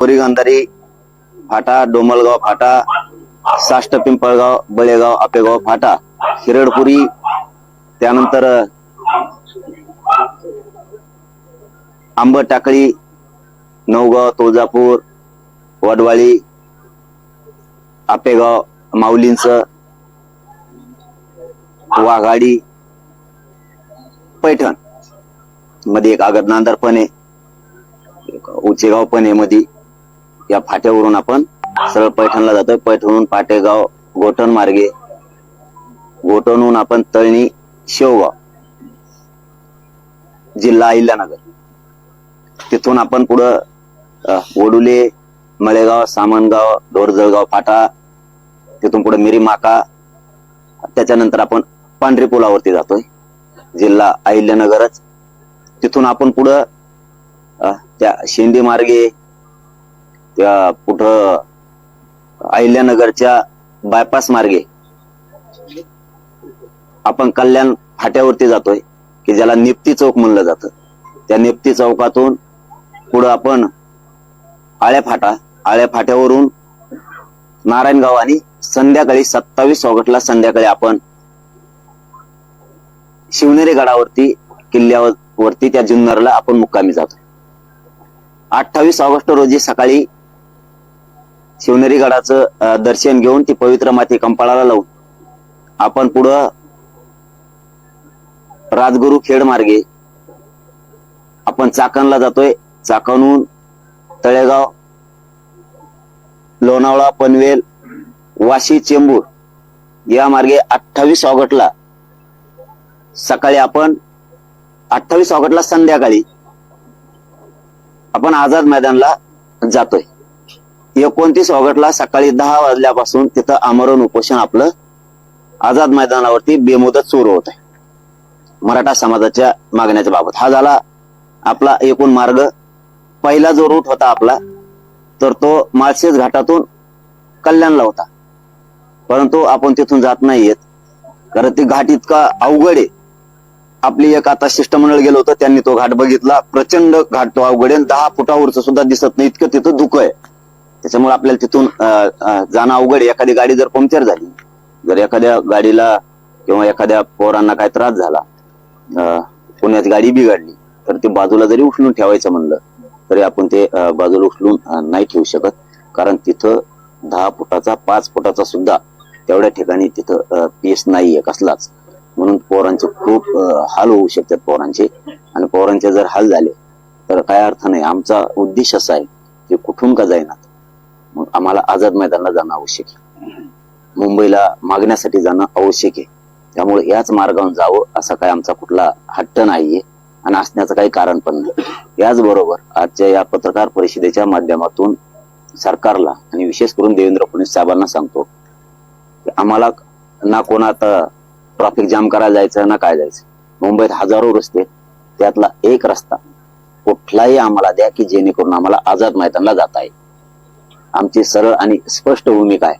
पुरीगंधारी फाटा डोमलगाव फाटा साष्ट पिंपळगाव बळेगाव आपेगाव फाटा हिरडपुरी त्यानंतर आंबटाकळी नवगाव तुळजापूर वडवाळी आपेगाव माऊलींच वाघाडी पैठणमध्ये एक आगत नांदर पण आहे उचेगाव पण आहे मध्ये या फाट्यावरून आपण सरळ पैठणला जातोय. पैठणहून पाटेगाव गोठण मार्गे. गोठणहून आपण तळणी शेवगाव जिल्हा अहिल्यानगर. तिथून आपण पुढं वडुले मळेगाव सामनगाव ढोरजळगाव फाटा तिथून पुढे मिरी माका त्याच्यानंतर आपण पांढरी पुलावरती जातोय. जिल्हा अहिल्यानगरच. तिथून आपण पुढं त्या शेंडी मार्गे त्या कुठं अहिल्यानगरच्या बायपास मार्गे आपण कल्याण फाट्यावरती जातोय की ज्याला निप्ती चौक म्हणलं जातं. त्या निप्ती चौकातून पुढं आपण आळ्या फाटा आळ्या फाट्यावरून नारायणगाव आणि संध्याकाळी सत्तावीस ऑगस्टला संध्याकाळी आपण शिवनेरी गडावरती किल्ल्यावरती त्या जुन्नरला आपण मुक्कामी जातो अठ्ठावीस ऑगस्ट रोजी सकाळी शिवनेरी गडाचं दर्शन घेऊन ती पवित्र माती कंपाळाला लावून आपण पुढं राजगुरु खेड मार्गे आपण चाकणला जातोय. चाकणहून तळेगाव लोणावळा पनवेल वाशी चेंबूर या मार्गे अठ्ठावीस ऑगस्टला सकाळी आपण अठ्ठावीस ऑगस्टला संध्याकाळी आपण आझाद मैदानला जातोय. एकोणतीस ऑगस्टला सकाळी दहा वाजल्यापासून तिथं आमरण उपोषण आपलं आझाद मैदानावरती बेमुदत सुरू होत आहे मराठा समाजाच्या मागण्याच्या बाबत. हा झाला आपला एकूण मार्ग. पहिला जो रूट होता आपला तर तो माळशेज घाटातून कल्याणला होता. परंतु आपण तिथून जात नाहीयेत. कारण ती घाट इतका अवघड आहे. आपली एक आता शिष्टमंडळ गेलो होतं त्यांनी तो घाट बघितला. प्रचंड घाट तो अवघड आहे आणि दहा फुटावरचं सुद्धा दिसत नाही. इतकं तिथं धुकं आहे. त्याच्यामुळे आपल्याला तिथून जाणं अवघड एखादी गाडी जर पंक्चर झाली जर एखाद्या गाडीला किंवा एखाद्या पोरांना काय त्रास झाला अं, पुण्यात गाडी बिघडली तर ते बाजूला जरी उचलून ठेवायचं म्हणलं तरी आपण ते बाजूला उचलून नाही ठेवू शकत. कारण तिथं दहा फुटाचा पाच फुटाचा सुद्धा तेवढ्या ठिकाणी तिथं पीस नाहीये कसलाच. म्हणून पोरांचे खूप हाल होऊ शकतात पोरांचे. आणि पोरांचे जर हाल झाले तर काय अर्थ नाही. आमचा उद्देश असा आहे की कुठून का जाईना मग आम्हाला आझाद मैदानाला जाणं आवश्यक आहे. मुंबईला मागण्यासाठी जाणं आवश्यक आहे. त्यामुळे याच मार्गावर जावं असा काय आमचा कुठला हट्ट नाहीये आणि असण्याचं काही कारण पण नाही. याचबरोबर आजच्या या पत्रकार परिषदेच्या माध्यमातून सरकारला आणि विशेष करून देवेंद्र फडणवीस साहेबांना सांगतो की आम्हाला ना कोणात ट्रॅफिक जाम करायला जायचं ना काय जायचं. मुंबईत हजारो रस्ते त्यातला एक रस्ता कुठलाही आम्हाला द्या की जेणेकरून आम्हाला आझाद मैदानला जाता येईल. आमची सरळ आणि स्पष्ट भूमिका आहे.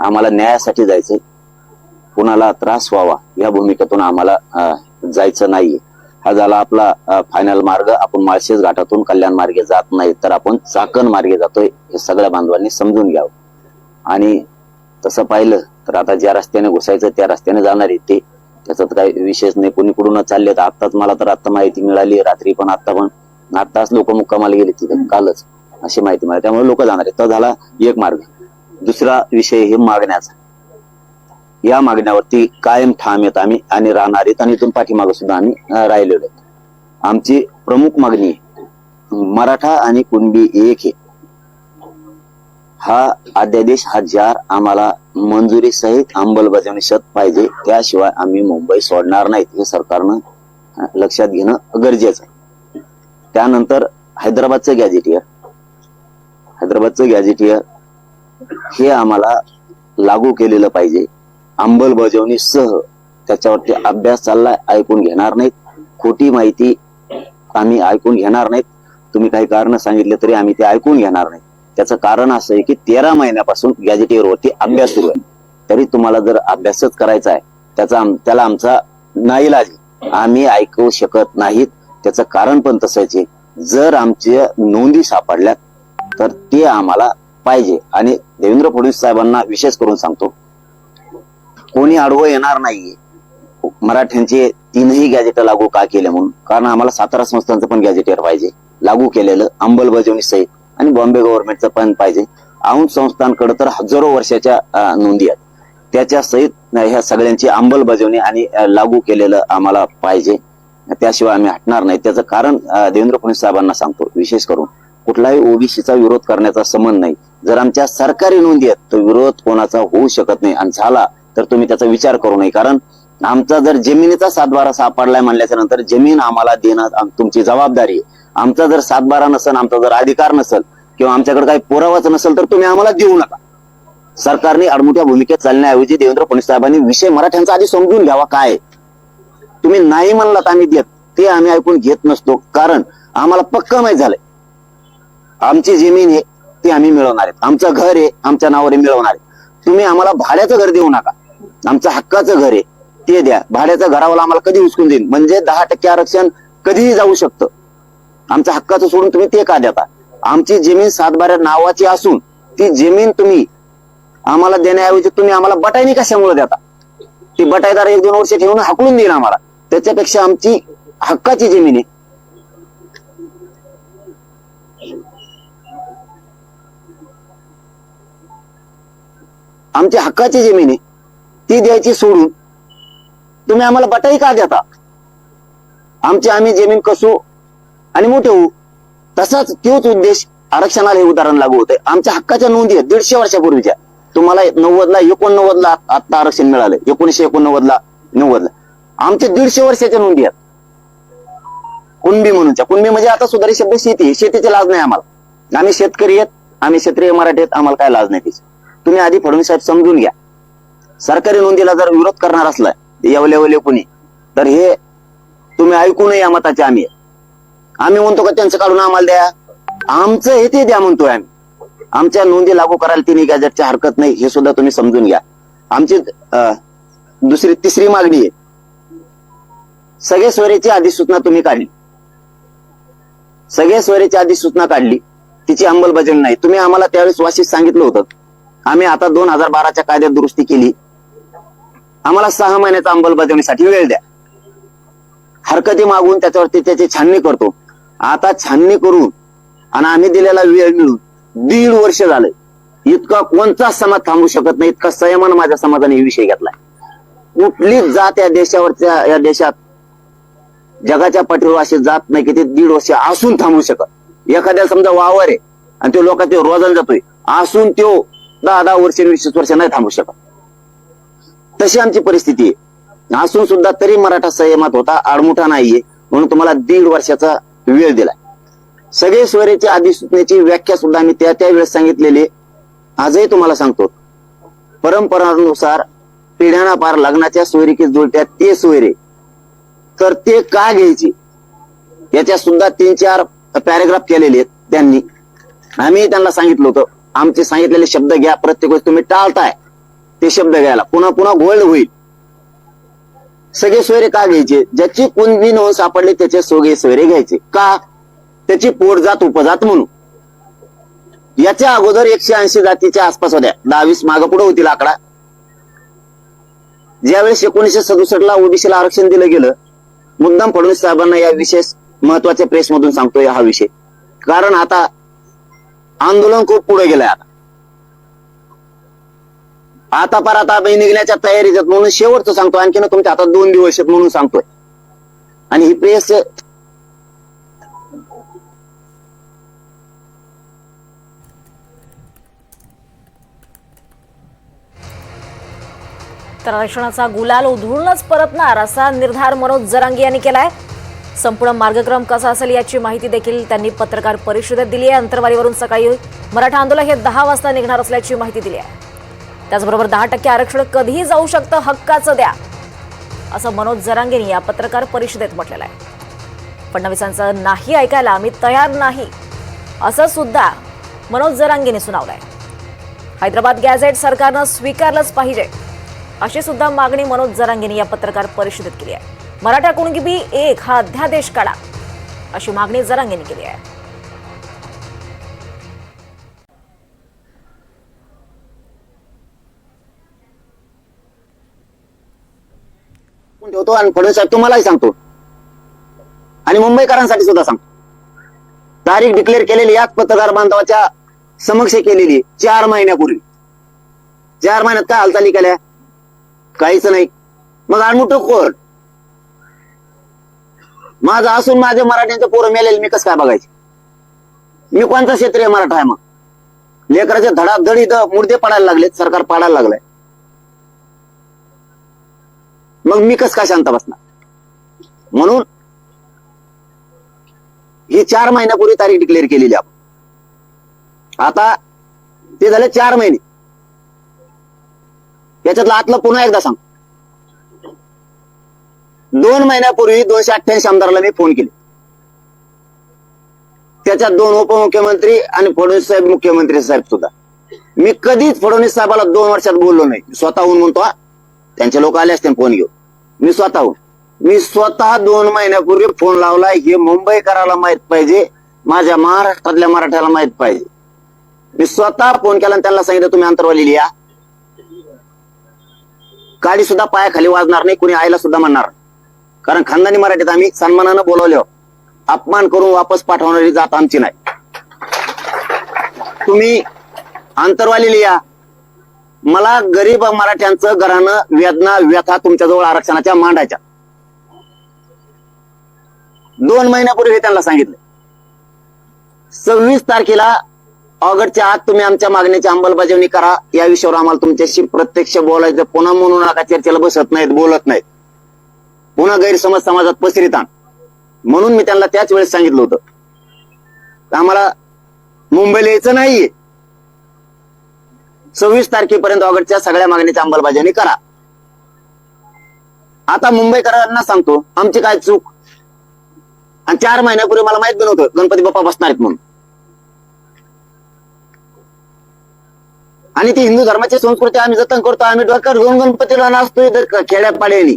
आम्हाला न्यायासाठी जायचंय. कुणाला त्रास व्हावा या भूमिकेतून आम्हाला जायचं नाहीये. हा झाला आपला फायनल मार्ग. आपण माळशेज घाटातून कल्याण मार्गे जात नाही तर आपण चाकण मार्गे जातोय हे सगळ्या बांधवांनी समजून घ्यावं. आणि तसं पाहिलं तर आता ज्या रस्त्याने घुसायचं त्या रस्त्याने जाणार आहे ते. त्याचा तर काही विशेष नाही. कुणीकडूनच चालले तर आत्ताच मला तर आता माहिती मिळाली रात्री पण आता पण. आत्ताच लोक मुक्कामाला गेले तिथे कालच. अशी माहिती मिळाली. त्यामुळे लोक जाणार आहेत. तो झाला एक मार्ग. दुसरा विषय हे मागण्याचा. या मागण्यावरती कायम ठाम येत आम्ही आणि राहणार आहेत आणि इथून पाठीमागे सुद्धा आम्ही राहिलेलो आहेत. आमची प्रमुख मागणी मराठा आणि कुणबी एक आहे. हा अध्यादेश हा जार आम्हाला मंजुरी सहित अंमलबजावणी शत पाहिजे. त्याशिवाय आम्ही मुंबई सोडणार नाहीत. हे सरकारनं लक्षात घेणं गरजेचं आहे. त्यानंतर हैदराबादचं गॅजेटियर हैदराबादचं गॅजेटियर हे आम्हाला लागू केलेलं पाहिजे. अंमलबजावणी सह त्याच्यावरती अभ्यास चाललाय ऐकून घेणार नाहीत. खोटी माहिती आम्ही ऐकून घेणार नाहीत. तुम्ही काही कारण सांगितले तरी आम्ही ते ऐकून घेणार नाही त्याचं कारण असं आहे की तेरा महिन्यापासून गॅजेटियर वरती अभ्यास सुरू आहे. तरी तुम्हाला जर अभ्यासच करायचा आहे त्याचा त्याला आमचा नाईलाज आम्ही ऐकू शकत नाहीत. त्याचं कारण पण तसंच आहे. जर आमच्या नोंदी सापडल्या तर ते आम्हाला पाहिजे. आणि देवेंद्र फडणवीस साहेबांना विशेष करून सांगतो कोणी आडवं येणार नाहीये. मराठ्यांचे तीनही गॅजेट लागू का केले म्हणून? कारण आम्हाला सातारा संस्थांचं पण गॅजेटियर पाहिजे. लागू केलेलं अंमलबजावणी सहित आणि बॉम्बे गव्हर्नमेंटचं पण पाहिजे. औंध संस्थांकडे तर हजारो वर्षाच्या नोंदी आहेत. त्याच्या सहित ह्या सगळ्यांची अंमलबजावणी आणि लागू केलेलं आम्हाला पाहिजे. त्याशिवाय आम्ही हटणार नाही. त्याचं कारण देवेंद्र फडणवीस साहेबांना सांगतो विशेष करून कुठलाही ओबीसीचा विरोध करण्याचा संबंध नाही. जर आमच्या सरकारी नोंदी आहेत तर विरोध कोणाचा होऊ शकत नाही. आणि झाला तर तुम्ही त्याचा विचार करू नये. कारण आमचा जर जमिनीचा सातबारा सापडलाय म्हणल्याच्या नंतर जमीन आम्हाला देणं तुमची जबाबदारी आहे. आमचा जर सातबारा नसेल आमचा जर अधिकार नसेल किंवा आमच्याकडे काही पुरावाच नसेल तर तुम्ही आम्हाला देऊ नका. सरकारने अडमुठ्या भूमिकेत चालण्याऐवजी देवेंद्र फडणवीस साहेबांनी विषय मराठ्यांचा आधी समजून घ्यावा. काय तुम्ही नाही म्हणलात आम्ही देत. ते आम्ही ऐकून घेत नसतो. कारण आम्हाला पक्क माहीत झालंय. आमची जमीन आहे ती आम्ही मिळवणार आहे आमचं घर आहे आमच्या नावावर मिळवणार आहे तुम्ही आम्हाला भाड्याचं घर देऊ नका. आमचं हक्काचं घर आहे ते द्या. भाड्याचं घरावर आम्हाला कधी उचकून देईन? म्हणजे दहा टक्के आरक्षण कधीही जाऊ शकतं. आमचं हक्काचं सोडून तुम्ही ते का देता? आमची जमीन सातबाऱ्या नावाची असून ती जमीन तुम्ही आम्हाला देण्याऐवजी तुम्ही आम्हाला बटायनी कशामुळे देता? ती बटाईदार एक दोन वर्ष ठेवून हकलून देईल आम्हाला. त्याच्यापेक्षा आमची हक्काची जमीन आहे. आमची हक्काची जमीन आहे. ती द्यायची सोडून तुम्ही आम्हाला बटाई का देता? आमची आम्ही जमीन कसू आणि मोठे होऊ? तसाच तोच उद्देश आरक्षणाला हे उदाहरण लागू होते आमच्या हक्काच्या नोंदी आहेत दीडशे वर्षापूर्वीच्या. तुम्हाला नव्वदला एकोणनव्वदला आता आरक्षण मिळालं एकोणीशे एकोणनव्वदला नव्वदला. आमच्या दीडशे वर्षाच्या नोंदी आहेत. कुणबी म्हणूनच्या. कुणबी म्हणजे आता सुधारित शब्द शेती शेतीची लाज नाही आम्हाला. आम्ही शेतकरी आहेत आम्ही क्षेत्रीय मराठी आहेत आम्हाला काय लाज नाही त्याची. तुम्ही आधी फडणवीस साहेब समजून घ्या. सरकारी नोंदीला जर विरोध करणार असला यावले कुणी तर हे तुम्ही ऐकू नये या मताचे आम्ही. आम्ही म्हणतो का त्यांचं काढून आम्हाला द्या. आमचं हे ते द्या म्हणतोय आम्ही. आमच्या नोंदी लागू करायला तिन्ही गॅजेटची हरकत नाही हे सुद्धा तुम्ही समजून घ्या. आमची दुसरी तिसरी मागणी आहे. सगळे स्वरेची अधिसूचना तुम्ही काढली. सगळे स्वरेची अधिसूचना काढली. तिची अंमलबजावणी नाही. तुम्ही आम्हाला त्यावेळेस वाशीत सांगितलं होतं. आम्ही आता दोन हजार बाराच्या कायद्यात दुरुस्ती केली. आम्हाला सहा महिन्याचा अंमलबजावणीसाठी वेळ द्या. हरकती मागून त्याच्यावरती त्याची छाननी करतो. आता छाननी करून आणि आम्ही दिलेला वेळ मिळून दीड वर्ष झालं. इतका कोणताच समाज थांबू शकत नाही इतका संयमान माझ्या समाजाने हे विषय घेतलाय. कुठलीच जात या देशावरच्या या देशात जगाच्या पाठीवर अशी जात नाही की ते दीड वर्ष असून थांबू शकत. एखाद्या समजा वावर आहे आणि तो लोकांचे रोजन जातोय असून तो दहा दहा वर्ष वीस वर्ष नाही थांबू शकत. तशी आमची परिस्थिती आहे. असून सुद्धा तरी मराठा संयमात होता आडमुठा नाहीये म्हणून तुम्हाला दीड वर्षाचा वेळ दिलाय. सगळे स्वरेची अधिसूचनेची व्याख्या सुद्धा आम्ही त्या त्या वेळेस सांगितलेली आजही तुम्हाला सांगतो. परंपरानुसार पिढ्याना पार लग्नाच्या सोयरीकी जुळत्या ते सोयरे. तर ते का घ्यायचे? याच्या सुद्धा तीन चार पॅरेग्राफ केलेले आहेत त्यांनी. आम्ही त्यांना सांगितलं होतं. आमचे सांगितलेले शब्द घ्या प्रत्येक वेळेस तुम्ही टाळताय. ते शब्द घ्यायला पुन्हा पुन्हा गोल्ड होईल. सगळे सोयरे का घ्यायचे? ज्याची कुणबी नोंद सापडली त्याचे सोगे सोयरे घ्यायचे. का? त्याची पोटजात उपजात म्हणून. याच्या अगोदर एकशे ऐंशी जातीच्या आसपास होत्या. दहावीस माग पुढे होतील आकडा ज्यावेळेस एकोणीशे सदुसष्ट ला ओबीसीला आरक्षण दिलं गेलं मुद्दाम फडणवीस साहेबांना या विशेष महत्त्वाच्या प्रेसमधून सांगतोय हा विषय. कारण आता आंदोलन खूप पुढे गेलंय आता. आता पर आता निघण्याच्या तयारीत आहेत म्हणून शेवटचं सांगतो. आणखीन तुमच्या हातात दोन दिवस आहेत म्हणून सांगतोय. आणि ही प्रेस तर आरक्षणाचा गुलाल उधळूनच परतणार असा निर्धार मनोज जरांगी यांनी केलाय. संपूर्ण मार्गक्रम कसा असेल याची माहिती देखील त्यांनी पत्रकार परिषदेत दिली आहे. अंतरवालीवरून सकाळी मराठा आंदोलन हे दहा वाजता निघणार असल्याची माहिती दिली आहे. त्याचबरोबर दहा टक्के आरक्षण कधीही जाऊ शकतं हक्काचं द्या असं मनोज जरांगेनी या पत्रकार परिषदेत म्हटलेलं आहे. फडणवीसांचं नाही ऐकायला आम्ही तयार नाही असं सुद्धा मनोज जरांगेने सुनावलंय. हैदराबाद गॅझेट सरकारनं स्वीकारलंच पाहिजे अशी सुद्धा मागणी मनोज जरांगेने या पत्रकार परिषदेत केली आहे. मराठा कुणगिबी एक हा अध्यादेश काढा अशी मागणी जरांगेंनी केली आहे. ठेवतो आणि फडणवीस साहेब तुम्हालाही सांगतो. आणि मुंबईकरांसाठी सुद्धा सांगतो. तारीख डिक्लेअर केलेली याच पत्रकार बांधवाच्या समक्ष केलेली चार महिन्यापूर्वी. चार महिन्यात काय हालचाली केल्या? काहीच नाही. मग अनमुठो कोर्ट माझं असून माझे मराठ्यांचं पोरं मेलेल मी कसं काय बघायचे? मी कोणता क्षेत्रीय मराठा आहे मग? लेकराचे धडाधड इथं मुर्दे पडायला लागलेत सरकार पाडायला लागलंय. मग मी कस काय शांत बसणार? म्हणून ही चार महिन्यापूर्वी तारीख डिक्लेअर केलेली आपण. आता ते झाले चार महिने. याच्यातलं आतलं पुन्हा एकदा सांग दोन महिन्यापूर्वी दोनशे अठ्ठ्याऐंशी आमदाराला मी फोन केले. त्याच्यात दोन उपमुख्यमंत्री आणि फडणवीस साहेब मुख्यमंत्री साहेब सुद्धा. मी कधीच फडणवीस साहेबाला दोन वर्षात बोललो नाही. स्वतःहून म्हणतो हा. त्यांचे लोक आले असते फोन घेऊन. मी स्वतःहून. मी स्वतः दोन महिन्यापूर्वी फोन लावलाय हे मुंबईकराला माहीत पाहिजे माझ्या महाराष्ट्रातल्या मराठ्याला माहीत पाहिजे. मी स्वतः फोन केला आणि त्यांना सांगितलं तुम्ही अंतरवाली लिहा. काळी सुद्धा पायाखाली वाजणार नाही कुणी आईला सुद्धा म्हणणार नाही. कारण खानदानी मराठीत आम्ही सन्मानानं बोलावले आहोत. अपमान करून वापस पाठवणारी जात आमची नाही. तुम्ही अंतरवाली लिहा मला गरीब मराठ्यांचं घरानं वेदना व्यथा तुमच्याजवळ आरक्षणाच्या मांडायच्या. दोन महिन्यापूर्वी हे त्यांना सांगितलं. सव्वीस तारखेला ऑगस्टच्या आत तुम्ही आमच्या मागणीची अंमलबजावणी करा. या विषयावर आम्हाला तुमच्याशी प्रत्यक्ष बोलायचं पुन्हा म्हणून नका चर्चेला बसत नाहीत बोलत नाहीत. पुन्हा गैरसमज समाजात पसरितान म्हणून मी त्यांना त्याच वेळेस सांगितलं होतं. आम्हाला मुंबईला यायचं नाहीये. सव्वीस तारखेपर्यंत ऑगस्टच्या सगळ्या मागणीची अंमलबजावणी करा. आता मुंबईकरांना सांगतो आमची काय चूक? आणि चार महिन्यापूर्वी मला माहीत नव्हतं गणपती बाप्पा बसणार आहेत म्हणून. आणि ती हिंदू धर्माची संस्कृती आम्ही जतन करतो आम्ही डोक्यावर घेऊन गणपतीला नाचतोय तर खेड्यापाड्यानी.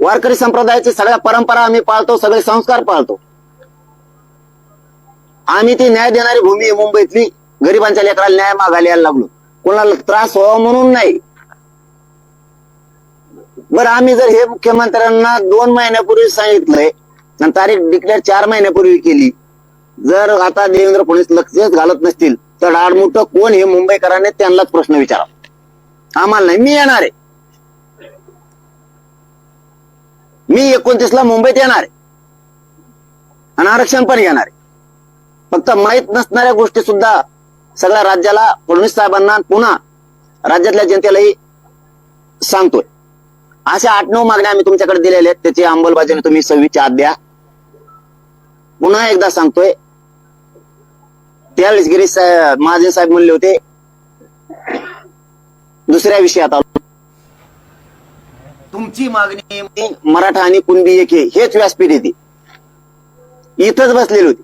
वारकरी संप्रदायाची सगळ्या परंपरा आम्ही पाळतो सगळे संस्कार पाळतो. आम्ही ती न्याय देणारी भूमी आहे मुंबईतली. गरिबांच्या लेकराला न्याय मागायला यायला लागलो. कोणाला त्रास व्हावा म्हणून नाही. बरं आम्ही जर हे मुख्यमंत्र्यांना दोन महिन्यापूर्वी सांगितलंय आणि तारीख डिक्लेअर चार महिन्यापूर्वी केली जर आता देवेंद्र फडणवीस लक्षच घालत नसतील तर आडमुठ कोण हे मुंबईकरांनी त्यांनाच प्रश्न विचारा आम्हाला नाही मी येणार आहे. मी एकोणतीस ला मुंबईत येणार आहे. आणि आरक्षण पण येणार आहे. फक्त माहीत नसणाऱ्या गोष्टी सुद्धा सगळ्या राज्याला फडणवीस साहेबांना पुन्हा राज्यातल्या जनतेलाही सांगतोय. अशा आठ नऊ मागण्या आम्ही तुमच्याकडे दिलेल्या आहेत. त्याची अंमलबजावणी तुम्ही सव्वीसच्या आत द्या. पुन्हा एकदा सांगतोय त्यावेळेस गिरीश साहेब महाजन साहेब म्हणले होते दुसऱ्या विषयात आलो. तुमची मागणी मराठा आणि कुणबी एक हेच व्यासपीठ येते इथंच बसलेली होती.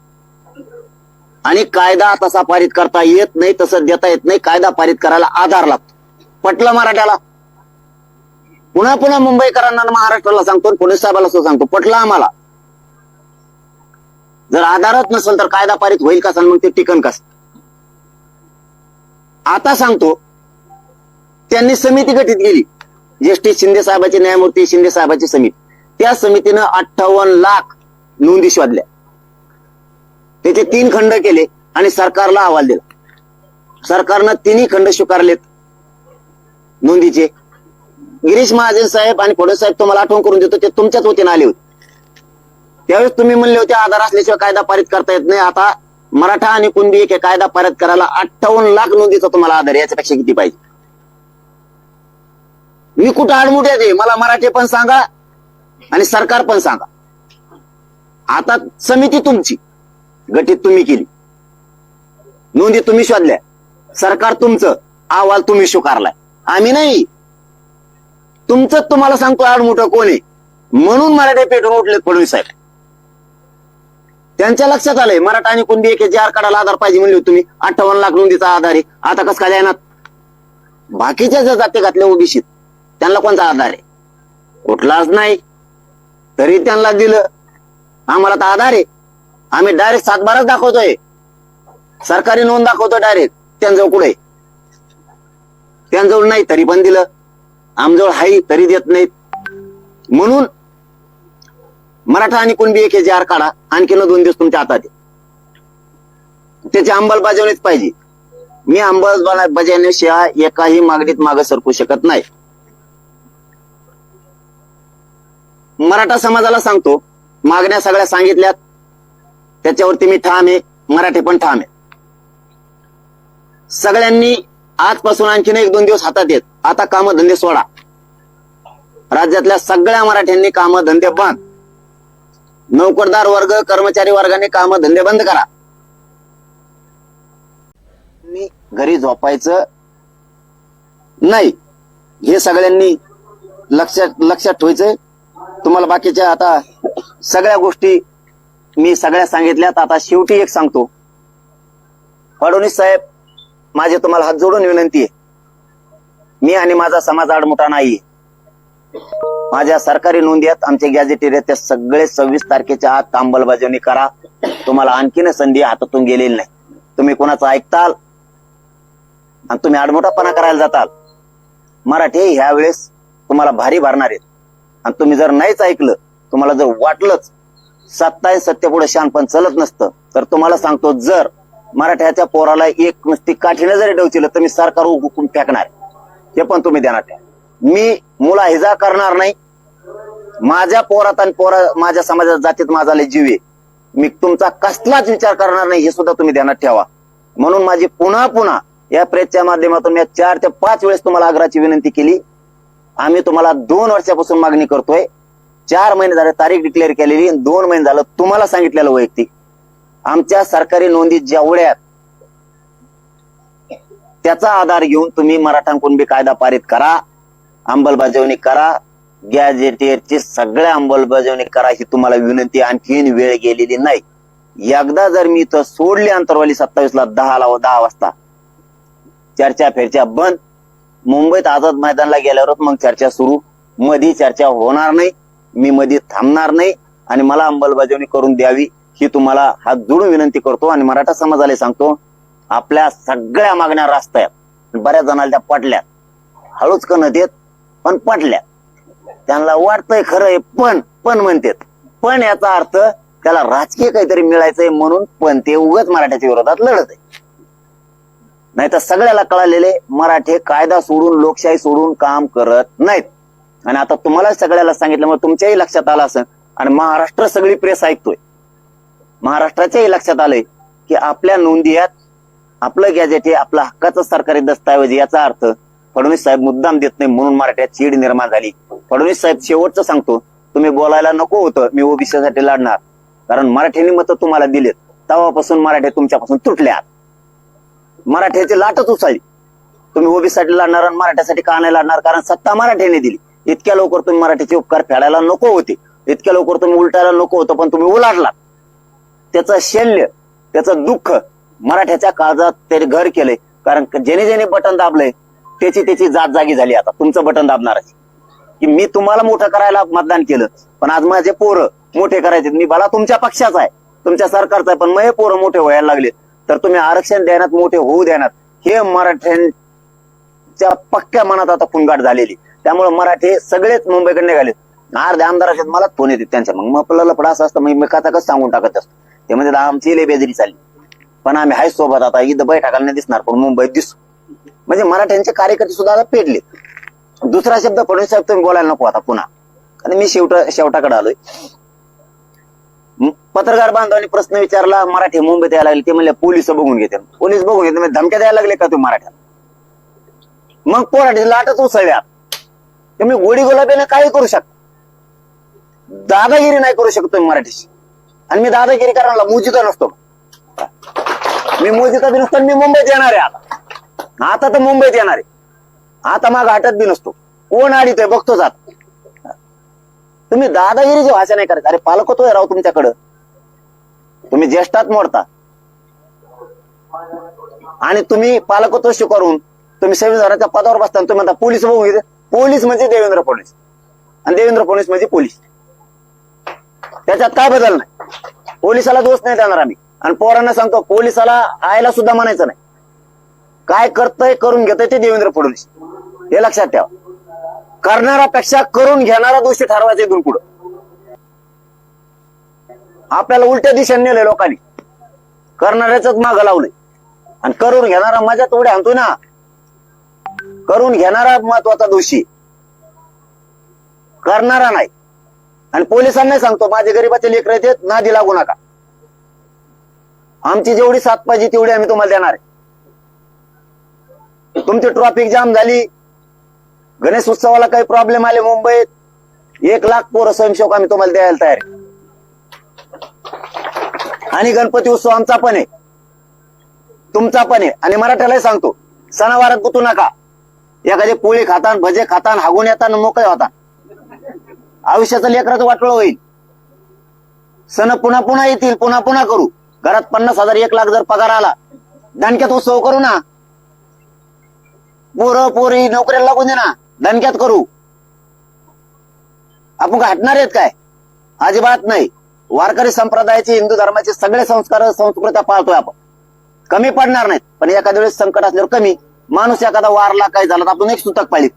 आणि कायदा तसा पारित करता येत नाही तसं देता येत नाही कायदा पारित करायला आधार लागतो. पटलं मराठ्याला? पुन्हा पुन्हा मुंबईकरांना महाराष्ट्राला सांगतो आणि पोलीस साहेबाला सुद्धा सांगतो पटलं आम्हाला? जर आधारच नसेल तर कायदा पारित होईल का सांग मग ते टिकन कस आता सांगतो त्यांनी समिती गठीत केली. जस्टिस शिंदे साहेबाची न्यायमूर्ती शिंदे साहेबाची समिती. त्या समितीनं अठ्ठावन्न लाख नोंदी शोधल्या. त्याचे तीन खंड केले आणि सरकारला अहवाल दिला. सरकारनं तिन्ही खंड स्वीकारलेत नोंदीचे. गिरीश महाजन साहेब आणि फडणवीस साहेब तुम्हाला आठवण करून देतो ते तुमच्याच वतीने आले होते. त्यावेळेस तुम्ही म्हणले होते आधार असल्याशिवाय कायदा पारित करता येत नाही. आता मराठा आणि कुणबी एक कायदा पारित करायला अठ्ठावन्न लाख नोंदीचा तुम्हाला आधार याच्यापेक्षा किती पाहिजे? मी कुठं आडमुठ्यात आहे मला मराठी पण सांगा आणि सरकार पण सांगा. आता समिती तुमची. गठीत तुम्ही केली. नोंदी तुम्ही शोधल्या. सरकार तुमचं. अहवाल तुम्ही स्वीकारलाय. आम्ही नाही. तुमचं तुम्हाला सांगतो आडमुठं कोण आहे. म्हणून मराठे पेटून उठले फडणवीस साहेब. त्यांच्या लक्षात आलंय मराठा आणि कुणबी एक जे आर काढायला आधार पाहिजे म्हणले तुम्ही. अठ्ठावन्न लाख नोंदीचा आधार आहे. आता कस काय जाणार बाकीच्या ज्या जाती घातल्या ओबीसीत. त्यांना कोणता आधार आहे? कुठलाच नाही. तरी त्यांना दिलं. आम्हाला तर आधार आहे. आम्ही डायरेक्ट सातबाराच दाखवतोय. सरकारी नोंद दाखवतो डायरेक्ट त्यांजवळ कुठे? त्यांजवळ नाही तरी पण दिलं. आमजवळ हाई तरी देत नाहीत. म्हणून मराठा आणि कुणबी एक हे जे आर काढा. आणखीन दोन दिवस तुमच्या हातात त्याची अंमलबजावणीच पाहिजे. मी अंमलबजावणीशिवाय एकाही मागणीत मागे सरकू शकत नाही. मराठा समाजाला सांगतो मागण्या सगळ्या सांगितल्यात. त्याच्यावरती मी ठाम आहे मराठे पण ठाम आहे. सगळ्यांनी आजपासून आणखीन एक दोन दिवस हातात येत. आता कामधंदे सोडा. राज्यातल्या सगळ्या मराठ्यांनी कामधंदे बंद. नोकरदार वर्ग कर्मचारी वर्गाने कामधंदे बंद करा. मी घरी झोपायचं नाही. हे सगळ्यांनी लक्षात लक्षात ठेवायचंय. तुम्हाला बाकीच्या आता सगळ्या गोष्टी मी सगळ्या सांगितल्यात. आता शेवटी एक सांगतो. फडणवीस साहेब माझे तुम्हाला हात जोडून विनंती आहे. मी आणि माझा समाज आडमुठा नाहीये. माझ्या सरकारी नोंदी आहेत आमचे गॅजेटेर त्या सगळे सव्वीस तारखेच्या आत अंमलबजावणी करा. तुम्हाला आणखीन संधी हातातून गेलेली नाही. तुम्ही कोणाचं ऐकताल? आणि तुम्ही आडमोठापणा करायला जाताल. मराठी ह्या वेळेस तुम्हाला भारी भरणार आहेत. आणि तुम्ही जर नाहीच ऐकलं तुम्हाला जर वाटलंच सत्ता सत्य पुढे शानपण चलत नसतं तर तुम्हाला सांगतो जर मराठ्याच्या पोराला एक नुसती काठीने जरी डवचिलं तर मी सरकार हुकूम फेकणार. हे पण तुम्ही देणार ठेवा. मी मुला हिजा करणार नाही. माझ्या पोरात आणि पोरा माझ्या समाजात जातीत माझा जीव आहे. मी तुमचा कसलाच विचार करणार नाही हे सुद्धा तुम्ही ध्यानात ठेवा. म्हणून माझी पुन्हा पुन्हा या प्रेसच्या माध्यमातून मी चार ते पाच वेळेस तुम्हाला आग्रहाची विनंती केली आम्ही तुम्हाला दोन वर्षापासून मागणी करतोय. चार महिने झाले तारीख डिक्लेअर केलेली दोन महिने झालं तुम्हाला सांगितलेलं वैयक्तिक. आमच्या सरकारी नोंदी जेवढ्या त्याचा आधार घेऊन तुम्ही मराठा कुणबी कायदा पारित करा अंमलबजावणी करा गॅजेटेरची सगळ्या अंमलबजावणी करा ही तुम्हाला विनंती आणखीन वेळ गेलेली नाही. एकदा जर मी इथं सोडली अंतरवाली सत्तावीस ला दहा ला दहा वाजता चर्चा फेरच्या बंद. मुंबईत आझाद मैदानला गेल्यावरच मग चर्चा सुरू. मधी चर्चा होणार नाही. मी मध्ये थांबणार नाही. आणि मला अंमलबजावणी करून द्यावी ही तुम्हाला हात जोडून विनंती करतो आणि मराठा समाजाला सांगतो आपल्या सगळ्या मागण्या रास्त आहेत. बऱ्याच जणांना त्या पटल्यात. हळूच कण देत पण पटल्या त्यांना वाटतंय खरं आहे पण पण म्हणतात. पण याचा अर्थ त्याला राजकीय काहीतरी मिळायचंय म्हणून पण ते उगाच मराठ्याच्या विरोधात लढत आहे. नाही तर सगळ्याला कळालेले मराठे कायदा सोडून लोकशाही सोडून काम करत नाहीत. आणि आता तुम्हाला सगळ्याला सांगितल्यामुळे तुमच्याही लक्षात आलं असं आणि महाराष्ट्र सगळी प्रेस ऐकतोय. महाराष्ट्राच्याही लक्षात आलंय की आपल्या नोंदी आपलं गॅजेट हे आपला हक्काचं सरकारी दस्तावेज याचा अर्थ फडणवीस साहेब मुद्दाम देत नाही म्हणून मराठ्यात चीड निर्माण झाली. फडणवीस साहेब शेवटचं सांगतो तुम्ही बोलायला नको होतं मी ओबीसीसाठी लढणार. कारण मराठ्यांनी मतं तुम्हाला दिलेत. तेव्हापासून मराठे तुमच्यापासून तुटल्या मराठ्याची लाटच उचलली. तुम्ही ओबीसाठी लढणार आणि मराठ्यासाठी का नाही लढणार? कारण सत्ता मराठ्याने दिली. इतक्या लवकर तुम्ही मराठीचे उपकार फेडायला नको होते. इतक्या लवकर तुम्ही उलटायला नको होतं पण तुम्ही उलाटला त्याचं शल्य त्याचं दुःख मराठ्याच्या काळजात त्याने घर केले कारण ज्याने ज्याने बटन दाबलंय त्याची त्याची जात जागी झाली आता. तुमचं बटन दाबणार की मी तुम्हाला मोठं करायला मतदान केलं पण आज माझे पोरं मोठे करायचे. मी मला तुमच्या पक्षाचा आहे तुमच्या सरकारचा आहे पण मग हे पोरं मोठे व्हायला लागले. तर तुम्ही आरक्षण देण्यात मोठे होऊ देण्यात हे मराठ्यांच्या पक्क्या मनात आता फुंगाट झालेली. त्यामुळे मराठे सगळेच मुंबईकडे निघाले. अर्ध्या आमदाराच्यात मलाच फोन येते त्यांच्या मग मग आपल्याला पण असं असतं मग मी कथा कसं सांगून टाकत असतो? ते म्हणजे आमची लय बेजरी चालली. पण आम्ही हाय सोबत आता इथं बैठकाला नाही दिसणार पण मुंबईत दिसू. म्हणजे मराठ्यांचे कार्यकर्ते सुद्धा आता पेटले. दुसरा शब्द फडणवीस साहेब तुम्ही बोलायला नको आता पुन्हा. आणि मी शेवटा शेवटाकडे आलोय. पत्रकार बांधवांनी प्रश्न विचारला मराठी मुंबईत यायला लागले. ते म्हणले पोलीस बघून घेते. पोलीस बघून घेते. धमक्या द्यायला लागले का तुम्ही मराठ्याला? मग पोराठी लाटच उसळल्या. तुम्ही गोडी गुलाबीने काही करू शकता दादागिरी नाही करू शकतो मराठीशी. आणि मी दादागिरी करायला मुजिता नसतो. मी मोजिता बी नसतो मी मुंबईत येणार आहे आता. आता तर मुंबईत येणार. आहे आता माग आटत बी नसतो. कोण आडीतोय बघतो जात. तुम्ही दादागिरीची भाषा नाही करत अरे पालकत्व राव तुमच्याकडं. तुम्ही ज्येष्ठात मोडता. आणि तुम्ही पालकत्व स्वीकारून तुम्ही संविधानाच्या पदावर बसता तुम्ही म्हणता पोलीस बघू घेते. पोलीस म्हणजे देवेंद्र फडणवीस आणि देवेंद्र फडणवीस म्हणजे पोलीस. त्याच्यात काय बदल नाही. पोलिसाला दोष नाही देणार आम्ही. आणि पोरांना सांगतो पोलिसाला आयला सुद्धा म्हणायचं नाही. काय करतंय करून घेतोय ते देवेंद्र फडणवीस हे लक्षात ठेवा. करणारापेक्षा करून घेणारा दोषी ठरवायचा इथून पुढं. आपल्याला उलट्या दिशेने नेले लोकांनी. करणाऱ्याच माग लावलंय. आणि करून घेणारा मजा तेवढे आणतो ना. करून घेणारा महत्त्वाचा दोषी. करणारा नाही. आणि पोलिसांना सांगतो माझे गरीबाचे लेकर आहेत नादी लागू नका. आमची जेवढी साथ पाहिजे तेवढी आम्ही तुम्हाला देणार आहे. तुमची ट्रॉफिक जाम झाली गणेश उत्सवाला काही प्रॉब्लेम आले मुंबईत? एक लाख पोरं स्वयंसेवक आम्ही तुम्हाला द्यायला तयार आहे. आणि गणपती उत्सव आमचा पण आहे. तुमचा पण आहे. आणि मराठ्यालाही सांगतो सणावारात गुतू नका. एखादी पोळी खातान भजे खातान हागून येताना मोकळे होता आयुष्याचं लेकराचं वाटोळ होईल. सण पुन्हा पुन्हा येतील पुन्हा पुन्हा करू. घरात पन्नास हजार एक लाख जर पगार आला दणक्यात उत्सव करू ना. पोरं पोरी नोकऱ्याला लागून दे ना. दणक्यात करू. आपण काय हटणार आहेत काय? अजिबात नाही. वारकरी संप्रदायाचे हिंदू धर्माचे सगळे संस्कार संस्कृत्या पाळतोय आपण. कमी पडणार नाहीत पण एखाद्या वेळेस संकट असल्यावर कमी. माणूस एखादा वारला काय झाला तर आपण एक सुतक पाळीत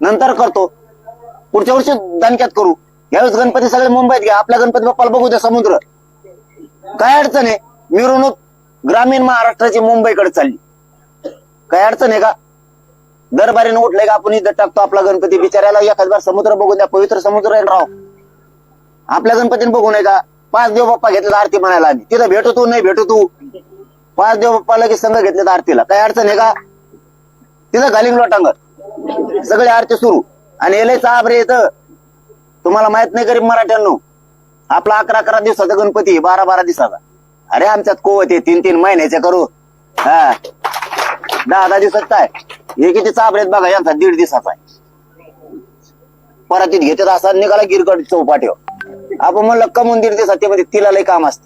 नंतर करतो. पुढच्या वर्षी दणक्यात करू. यावेळेस गणपती सगळे मुंबईत घ्या. आपल्या गणपती बाप्पाला बघू द्या समुद्र. काय अडचण आहे? मिरवणूक ग्रामीण महाराष्ट्राची मुंबईकडे चालली. काय अडचण आहे का? दरबारीनं उठले का आपण इथं टाकतो आपला गणपती बिचाऱ्याला एखाद बार समुद्र बघून द्या पवित्र समुद्र आहे राव. आपल्या गणपतीने बघू नये का? पाच देव बाप्पा घेतले आरती म्हणायला आम्ही. तिथं भेटू तू नाही भेटू तू. पाच देव बाप्पा लगेच संघ घेतले आरतीला. काय अडचण आहे का? तिथं घालीन लोटांग सगळे आरती सुरू. आणि एले चाप रे इथं. तुम्हाला माहीत नाही गरीब मराठ्यांनो. आपला अकरा अकरा दिवसाचा गणपती बारा बारा दिवसाचा. अरे आमच्यात कोवत आहे तीन तीन महिन्याचे करू. हा. दहा दहा दिवसात काय? हे किती चाबरेत बघा यांचा दीड दिवसाचा आहे. परातीत घेतात असा निघाला गिरकड चौपाटीवर. आपण म्हणलं कमून दीड दिवसात ते मध्ये तिला लय काम असत.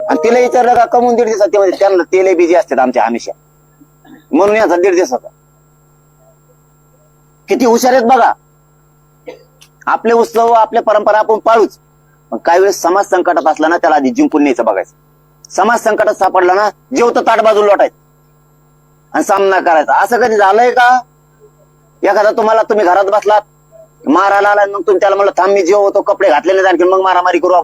आणि तिला विचारलं का कमून दीड दिवसात ते मध्ये त्यांना तेले बिझी असतात आमच्या हमेशा. म्हणून यांचा दीड दिवसाचा. किती हुशार आहेत बघा. आपले उत्सव आपल्या परंपरा आपण पाळूच. पण काही वेळेस समाज संकटात असला ना त्याला आधी जिंकून न्यायचं बघायचं. समाज संकटात सापडला ना जेवतं ताट बाजूला लोटायचं. आणि सामना करायचा. असं कधी झालंय का? एखादा तुम्हाला तुम्ही घरात बसलात मारायला आला मग तुम्ही त्याला म्हणलं थांब मी जेव होतो कपडे घातलेले आणखी मग मारामारी करू